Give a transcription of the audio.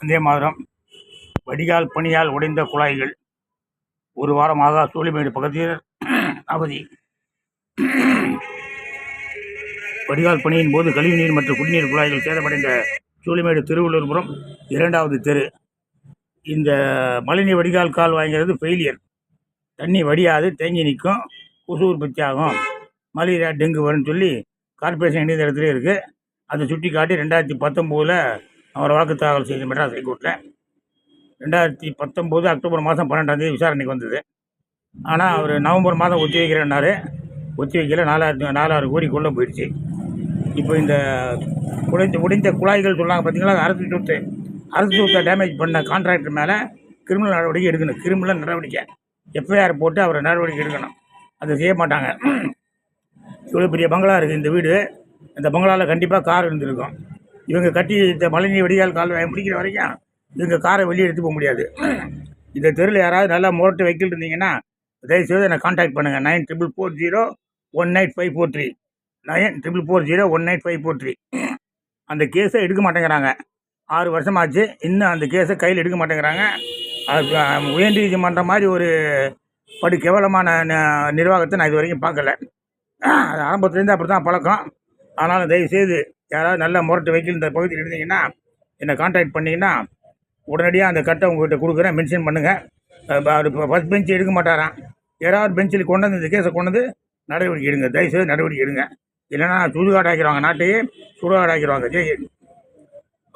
வந்தே மாதிரம். வடிகால் பணியால் உடைந்த குழாய்கள். ஒரு வாரமாக சூழிமேடு பகுதியில் அவதி. வடிகால் பணியின் போது கழிவுநீர் மற்றும் குடிநீர் குழாய்கள் சேதமடைந்த சூழிமேடு திருவள்ளூர்புரம் இரண்டாவது தெரு. இந்த மழைநீர் வடிகால் கால் வாங்கிறது ஃபெயிலியர் தண்ணி வடியாது தேங்கி நிற்கும் கொசு உற்பத்தி ஆகும் மலேரியா டெங்கு வரும்னு சொல்லி கார்பரேஷன் இணைந்த இடத்துல இருக்குது அதை சுட்டி காட்டி ரெண்டாயிரத்தி பத்தொம்போதில் அவர் வழக்கு தாக்கல் செய்த மெட்ராஸ் ஹைகோர்ட்டில் ரெண்டாயிரத்தி பத்தொம்போது அக்டோபர் மாதம் பன்னெண்டாந்தேதி விசாரணைக்கு வந்தது. ஆனால் அவர் நவம்பர் மாதம் ஒத்தி வைக்கிறேன்னாரு. ஒத்தி வைக்கல. நாலாயிரத்தி நாலாயிரம் கோடிக்குள்ளே போயிடுச்சு. இப்போ இந்த உடைந்த முடிந்த குழாய்கள் சொன்னாங்க பார்த்தீங்களா அரசு சொத்து. அரசு சொத்தை டேமேஜ் பண்ண கான்ட்ராக்டர் மேலே கிரிமினல் நடவடிக்கை எடுக்கணும். கிரிமினல் நடவடிக்கை. எஃப்ஐஆர் போட்டு அவரை நடவடிக்கை எடுக்கணும். அதை செய்ய மாட்டாங்க. இவ்வளோ பெரிய பங்களா இருக்குது இந்த வீடு. இந்த பங்களாவில் கண்டிப்பாக கார் இருந்திருக்கும். இவங்க கட்டி இந்த மழைநீர் வடிகால் கால் பிடிக்கிற வரைக்கும் இவங்க காரை வெளியே எடுத்து போக முடியாது. இந்த தெருவில் யாராவது நல்லா முரட்டு வைக்கல் இருந்தீங்கன்னா தயவுசெய்து என்னை காண்டாக்ட் பண்ணுங்கள் nine triple four zero one eight five four three. Nine triple four zero one eight five four three. அந்த கேஸை எடுக்க மாட்டேங்கிறாங்க. ஆறு வருஷமாச்சு. இன்னும் அந்த கேஸை கையில் எடுக்க மாட்டேங்கிறாங்க. அது அஹ், உயர்நீதிமன்றம் மாதிரி ஒரு படு கேவலமான ந- நிர்வாகத்தை நான் இது வரைக்கும் பார்க்கல. அது ஆரம்பத்துலேருந்து அப்படி தான் பழக்கம். அதனால் தயவுசெய்து யாராவது நல்ல முரட்டு வெஹிக்கிள் இந்த பகுதியில் இருந்தீங்கன்னா என்னை காண்டாக்ட் பண்ணிங்கன்னா உடனடியாக அந்த கட்டை உங்கள்கிட்ட கொடுக்குறேன் மென்ஷன் பண்ணுங்கள் அவர் ஃபஸ்ட் பெஞ்ச் எடுக்க மாட்டாராம். யாராவது பெஞ்சில் கொண்டு வந்து இந்த கேஸை கொண்டு வந்து நடவடிக்கை எடுங்க. தயவுசெய்து நடவடிக்கை எடுங்க. இல்லைன்னா சுடுகாடு ஆக்கிடுவாங்க நாட்டையே சுடுகாடு ஆக்கிடுவாங்க ஜெய்